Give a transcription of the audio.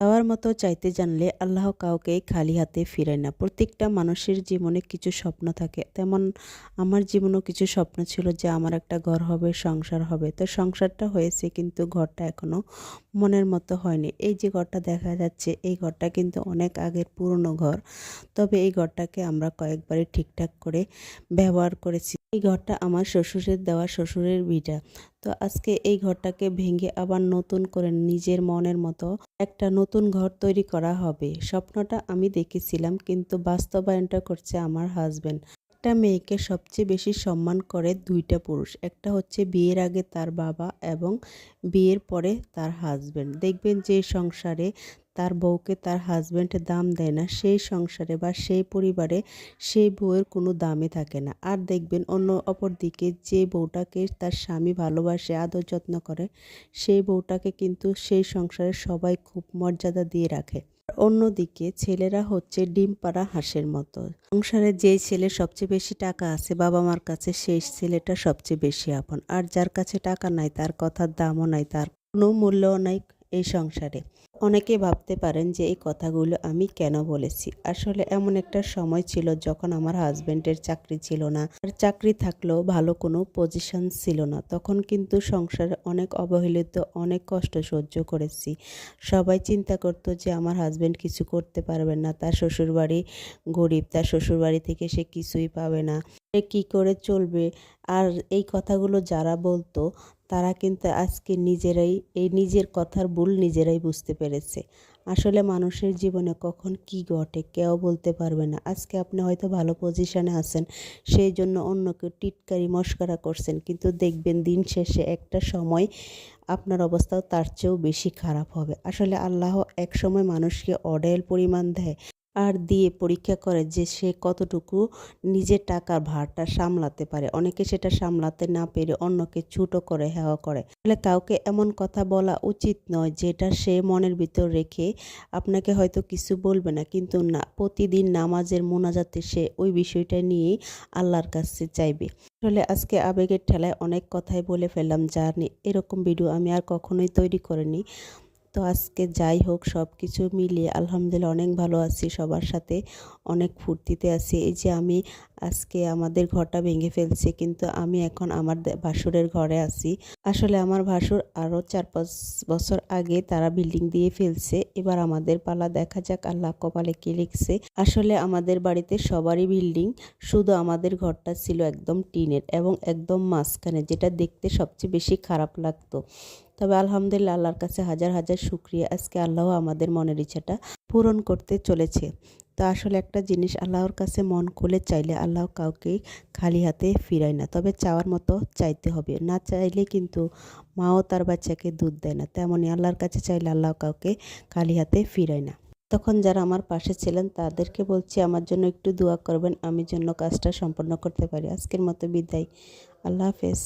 দেওয়ার মতো চাইতে জানলে আল্লাহ কাউকে খালি হাতে ফিরায় না। প্রত্যেকটা মানুষের জীবনে কিছু স্বপ্ন থাকে। তেমন আমার জীবনেও কিছু স্বপ্ন ছিল যে আমার একটা ঘর হবে, সংসার হবে। তো সংসারটা হয়েছে কিন্তু ঘরটা এখনও মনের মতো হয়নি। এই যে ঘরটা দেখা যাচ্ছে, এই ঘরটা কিন্তু অনেক আগের পুরনো ঘর। তবে এই ঘরটাকে আমরা কয়েকবারই ঠিকঠাক করে ব্যবহার করেছি। এই ঘরটা আমার শ্বশুরের দেওয়া শ্বশুরের ভিটা। তো আজকে এই ঘরটাকে ভেঙে আবার নতুন করে নিজের মনের মতো একটা নতুন ঘর তৈরি করা হবে। স্বপ্নটা আমি দেখেছিলাম কিন্তু বাস্তবায়নটা করছে আমার হাজবেন্ড একটা মেয়েকে সবচেয়ে বেশি সম্মান করে দুইটা পুরুষ। একটা হচ্ছে বিয়ের আগে তার বাবা এবং বিয়ের পরে তার হাজবেন্ড দেখবেন যে সংসারে তার বউকে তার হাজব্যান্ড দাম দেয় না, সেই সংসারে বা সেই পরিবারে সেই বউয়ের কোনো দামই থাকে না। আর দেখবেন অন্য অপর দিকে যে বউটাকে তার স্বামী ভালোবাসে, আদর যত্ন করে, সেই বউটাকে কিন্তু সেই সংসারে সবাই খুব মর্যাদা দিয়ে রাখে। অন্যদিকে ছেলেরা হচ্ছে ডিম পাড়া হাঁসের মতো। সংসারে যে ছেলে সবচেয়ে বেশি টাকা আছে বাবা মার কাছে, সেই ছেলেটা সবচেয়ে বেশি আপন। আর যার কাছে টাকা নাই, তার কথার দামও নাই, তার কোনো মূল্যও নাই এই সংসারে। অনেকে ভাবতে পারেন যে এই কথাগুলো আমি কেন বলেছি। আসলে এমন একটা সময় ছিল যখন আমার হাজব্যান্ডের চাকরি ছিল না। আর চাকরি থাকলেও ভালো কোনো পজিশন ছিল না। তখন কিন্তু সংসারে অনেক অবহেলিত, অনেক কষ্ট সহ্য করেছি। সবাই চিন্তা করতো যে আমার হাজব্যান্ড কিছু করতে পারবে না। তার শ্বশুরবাড়ি গরিব, তার শ্বশুরবাড়ি থেকে সে কিছুই পাবে না। সে কী করে চলবে? আর এই কথাগুলো যারা বলতো, তারা কিন্তু আজকে নিজেরাই, এই নিজের কথার ভুল নিজেরাই বুঝতে পেরেছে। আসলে মানুষের জীবনে কখন কি ঘটে কেউ বলতে পারবে না। আজকে আপনি হয়তো ভালো পজিশনে আছেন, সেই জন্য অন্যকে টিটকারি, মস্করা করছেন, কিন্তু দেখবেন দিন শেষে একটা সময় আপনার অবস্থাও তার চেয়েও বেশি খারাপ হবে। আসলে আল্লাহ এক সময় মানুষকে অডেল পরিমাণ দেয়। আর দিয়ে পরীক্ষা করে যে সে কতটুকু নিজের টাকার ভারটা সামলাতে পারে। অনেকে সেটা সামলাতে না পেরে অন্যকে ছুটো করে হেওয়া করে। তাহলে কাউকে এমন কথা বলা উচিত নয় যেটা সে মনের ভিতর রেখে আপনাকে হয়তো কিছু বলবে না। কিন্তু না, প্রতিদিন নামাজের মোনাজাতে সে ওই বিষয়টা নিয়েই আল্লাহর কাছে চাইবে। আসলে আজকে আবেগের ঠেলায় অনেক কথাই বলে ফেললাম যার এরকম ভিডিও আমি আর কখনোই তৈরি করিনি। তো আজকে যাই হোক সব কিছু মিলিয়ে আলহামদুলিল্লাহ অনেক ভালো আছি সবার সাথে, অনেক ফুর্তিতে আছি। এই যে আমি আজকে আমাদের ঘরটা ভেঙে ফেলছে, কিন্তু আমি এখন আমার ভাসুরের ঘরে আছি। আসলে আমার ভাসুর আরও চার পাঁচ বছর আগে তারা বিল্ডিং দিয়ে ফেলছে, এবার আমাদের পালা দেখা যাক আল্লাহ কপালে কি লিখছে। আসলে আমাদের বাড়িতে সবারই বিল্ডিং, শুধু আমাদের ঘরটা ছিল একদম টিনের এবং একদম মাঝখানে, যেটা দেখতে সবচেয়ে বেশি খারাপ লাগতো। তবে আলহামদুলিল্লাহ আল্লাহর কাছে হাজার হাজার শুক্রিয়া। আজকে আল্লাহ আমাদের মনের ইচ্ছাটা পূরণ করতে চলেছে। তো আসলে একটা জিনিস আল্লাহর কাছে মন খুলে চাইলে আল্লাহ কাউকে খালি হাতে ফিরায় না, তবে চাওয়ার মতো চাইতে হবে। না চাইলে কিন্তু মাও তার বাচ্চাকে দুধ দেয় না তেমনই আল্লাহর কাছে চাইলে আল্লাহ কাউকে খালি হাতে ফিরায় না। তখন যারা আমার পাশে ছিলেন তাদেরকে বলছি, আমার জন্য একটু দোয়া করবেন, আমি জন্য কাজটা সম্পন্ন করতে পারি। আজকের মতো বিদায়। আল্লাহ হাফেজ।